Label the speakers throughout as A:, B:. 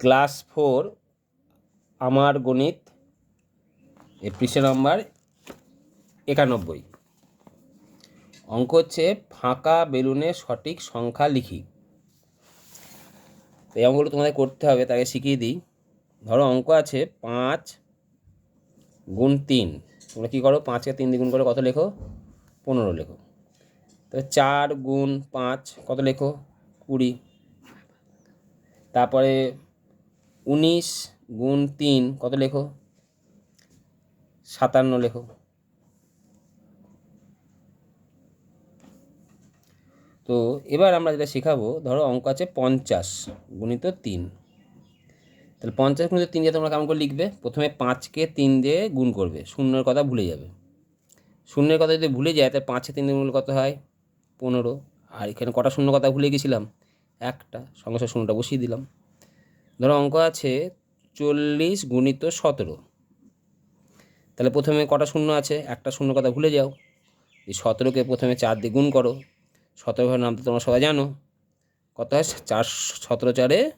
A: Class four, আমার গণিত এ পৃষ্ঠা নম্বর একানব্বই। অঙ্ক হচ্ছে ফাঁকা বেলুনে সঠিক সংখ্যা লিখি। তো এই অঙ্কগুলো তোমাদের করতে হবে তাকে শিখিয়ে দিই। ধরো অঙ্ক আছে পাঁচ গুণ তিন, তোমরা কী করো? পাঁচকে তিন দ্বিগুণ করে কত লেখো? পনেরো লেখো। তো চার গুণ পাঁচ কত লেখো? কুড়ি। তারপরে উনিশ গুণ তিন, কত লেখো? সাতান্ন লেখো। তো এবার আমরা যেটা শেখাবো, ধরো অঙ্ক আছে পঞ্চাশ গুণিত তিন। তাহলে পঞ্চাশ গুণিত তিন দিয়ে তোমরা কেমন করে লিখবে? প্রথমে পাঁচকে তিন দিয়ে গুণ করবে, শূন্যের কথা ভুলে যাবে। শূন্যের কথা যদি ভুলে যায়, তাহলে পাঁচে তিন দিয়ে গুণ কত হয়? পনেরো। আর এখানে কটা শূন্য কথা ভুলে গেছিলাম? একটা। সঙ্গে সঙ্গে শূন্যটা বসিয়ে দিলাম। ধরো অঙ্ক আছে চল্লিশ গুণিত সতেরো। তাহলে প্রথমে কটা শূন্য আছে? একটা শূন্য কথা ভুলে যাও। এই সতেরোকে প্রথমে চার দিয়ে গুণ করো। সতেরো নাম তো তোমরা সবাই জানো। কত হয়? চার, সতেরো চারে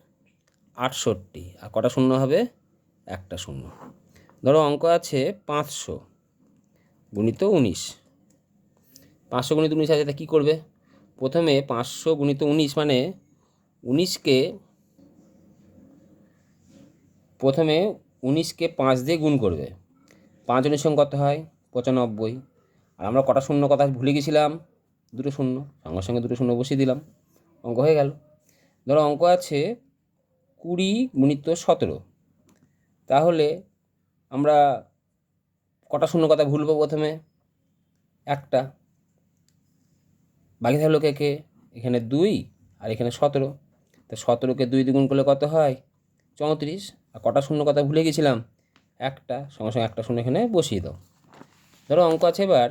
A: আটষট্টি। আর কটা শূন্য হবে? একটা শূন্য। ধরো অঙ্ক আছে পাঁচশো গুণিত উনিশ। পাঁচশো গুণিত উনিশ আছে, তা কী করবে? প্রথমে পাঁচশো গুণিত উনিশ মানে উনিশকে প্রথমে উনিশকে পাঁচ দিয়ে গুণ করবে পাঁচ উনিশ সঙ্গে কত হয়? পঁচানব্বই। আর আমরা কটা শূন্য কথা ভুলে গেছিলাম? দুটো শূন্য। সঙ্গে সঙ্গে দুটো শূন্য বসিয়ে দিলাম। অঙ্ক হয়ে গেল। ধরো অঙ্ক আছে কুড়ি গুণিত সতেরো। তাহলে আমরা কটা শূন্য কথা ভুলবো প্রথমে? একটা। বাকি থাকল কে কে? এখানে দুই আর এখানে সতেরো। তা সতেরোকে দুই দ্বিগুণ করলে কত হয়? চৌত্রিশ, আর কটা শূন্য কথা ভুলে গেছিলাম। একটা, সঙ্গে সঙ্গে একটা শূন্য এখানে বসিয়ে দাও। ধরো অঙ্ক আছে এবার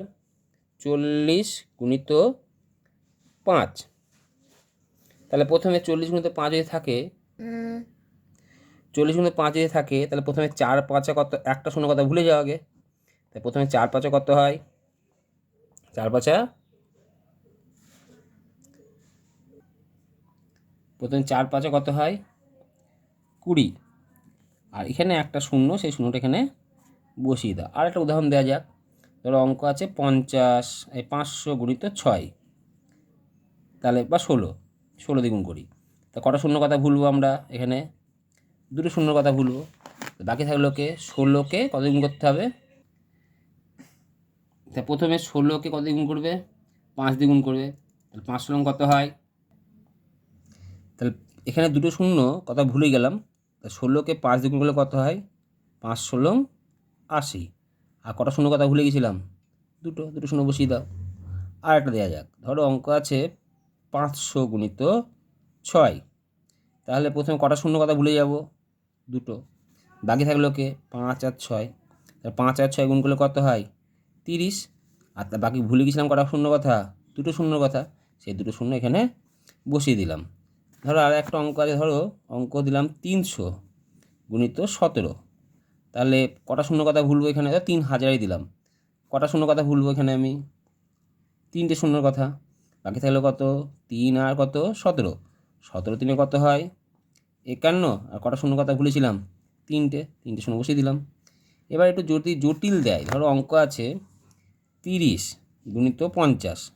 A: চল্লিশ গুণিত পাঁচ। তাহলে প্রথমে চল্লিশ গুণিত পাঁচ যদি থাকে, চল্লিশ গুণিত পাঁচ যদি থাকে, তাহলে প্রথমে চার পাঁচে কত, একটা শূন্য কথা ভুলে যাও আগে। তাই প্রথমে চার পাঁচে কত হয়? চার পাঁচা প্রথমে চার পাঁচে কত হয়? কুড়ি। আর এখানে একটা শূন্য, সেই শূন্যটা এখানে বসিয়ে দাও। আর একটা উদাহরণ দেওয়া যাক। ধরো অঙ্ক আছে পঞ্চাশ, এই পাঁচশো গুণিত ছয়। তাহলে বা ষোলো ষোলো দ্বিগুণ করি। তা কটা শূন্য কথা ভুলবো আমরা এখানে? দুটো শূন্য কথা ভুলবো। বাকি থাকল কে ষোলোকে কত দ্বিগুণ করতে হবে? তা প্রথমে ষোলোকে কত দ্বিগুণ করবে? পাঁচ দ্বিগুণ করবে। তাহলে পাঁচ ষোলো কত হয়? তাহলে এখানে দুটো শূন্য, কথা ভুলে গেলাম। তা ষোলোকে পাঁচ দ্বিগুণ করলে কত হয়? পাঁচ ষোলো আশি। আর কটা শূন্য কথা ভুলে গেছিলাম? দুটো দুটো শূন্য বসিয়ে দাও। আর একটা দেওয়া যাক। ধরো অঙ্ক আছে পাঁচশো গুণিত ছয়। তাহলে প্রথমে কটা শূন্য কথা ভুলে যাব? দুটো। বাকি থাকল কে? পাঁচ আর ছয়। তাহলে পাঁচ আর ছয় গুণ করলে কত হয়? তিরিশ। আর বাকি ভুলে গেছিলাম কটা শূন্য কথা? দুটো শূন্য কথা। সেই দুটো শূন্য এখানে বসিয়ে দিলাম। ধরো আর একটা অঙ্ক আছে, ধরো অঙ্ক দিলাম তিনশো গুণিত সতেরো। তাহলে কটা শূন্য কথা ভুলবো এখানে? তিন হাজারই দিলাম। কটা শূন্য কথা ভুলবো এখানে আমি? তিনটে শূন্যর কথা। বাকি থাকল কত? তিন আর কত? সতেরো। সতেরো তিনে কত হয়? একান্ন। আর কটা শূন্য কথা ভুলেছিলাম? তিনটে। তিনটে শূন্য বসিয়ে দিলাম। এবার একটু যদি জটিল দেয়, ধরো অঙ্ক আছে তিরিশ গুণিত পঞ্চাশ।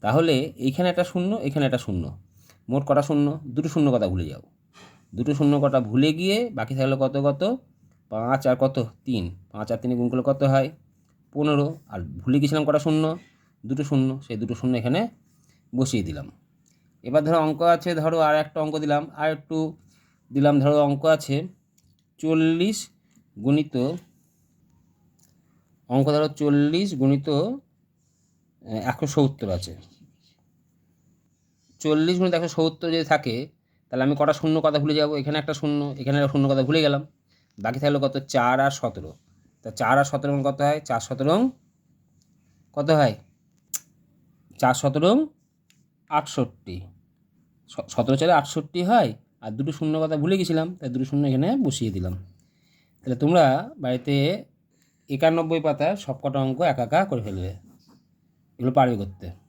A: তাহলে এইখানে একটা শূন্য, এখানে একটা শূন্য। মোট কটা শূন্য? দুটো শূন্য কথা ভুলে যাও। দুটো শূন্য কটা ভুলে গিয়ে বাকি থাকল কত কত? পাঁচ আর কত? তিন। পাঁচ আর তিনে গুণ করলে কত হয়? পনেরো। আর ভুলে গেছিলাম কটা শূন্য? দুটো শূন্য। সেই দুটো শূন্য এখানে বসিয়ে দিলাম। এবার ধরো অঙ্ক আছে, ধরো আর একটা অঙ্ক দিলাম। আর একটু দিলাম, ধরো অঙ্ক আছে চল্লিশ গুণিত, অঙ্ক ধরো চল্লিশ গুণিত একশো সত্তর আছে। চল্লিশ গুণিত একশো সত্তর যদি থাকে, তাহলে আমি কটা শূন্য কথা ভুলে যাব? এখানে একটা শূন্য, এখানে একটা শূন্য কথা ভুলে গেলাম। বাকি থাকল কত? চার আর সতেরো। তা চার আর সতেরো কত হয়? চার সতেরো কত হয়? চার সতেরো আটষট্টি। সতেরো চারে আটষট্টি হয়, আর দুটো শূন্য কথা ভুলে গেছিলাম, তাই দুটো শূন্য এখানে বসিয়ে দিলাম। তাহলে তোমরা বাড়িতে একানব্বই পাতার সবকটা অঙ্ক একা একা করে ফেলবে। এগুলো পারবে করতে।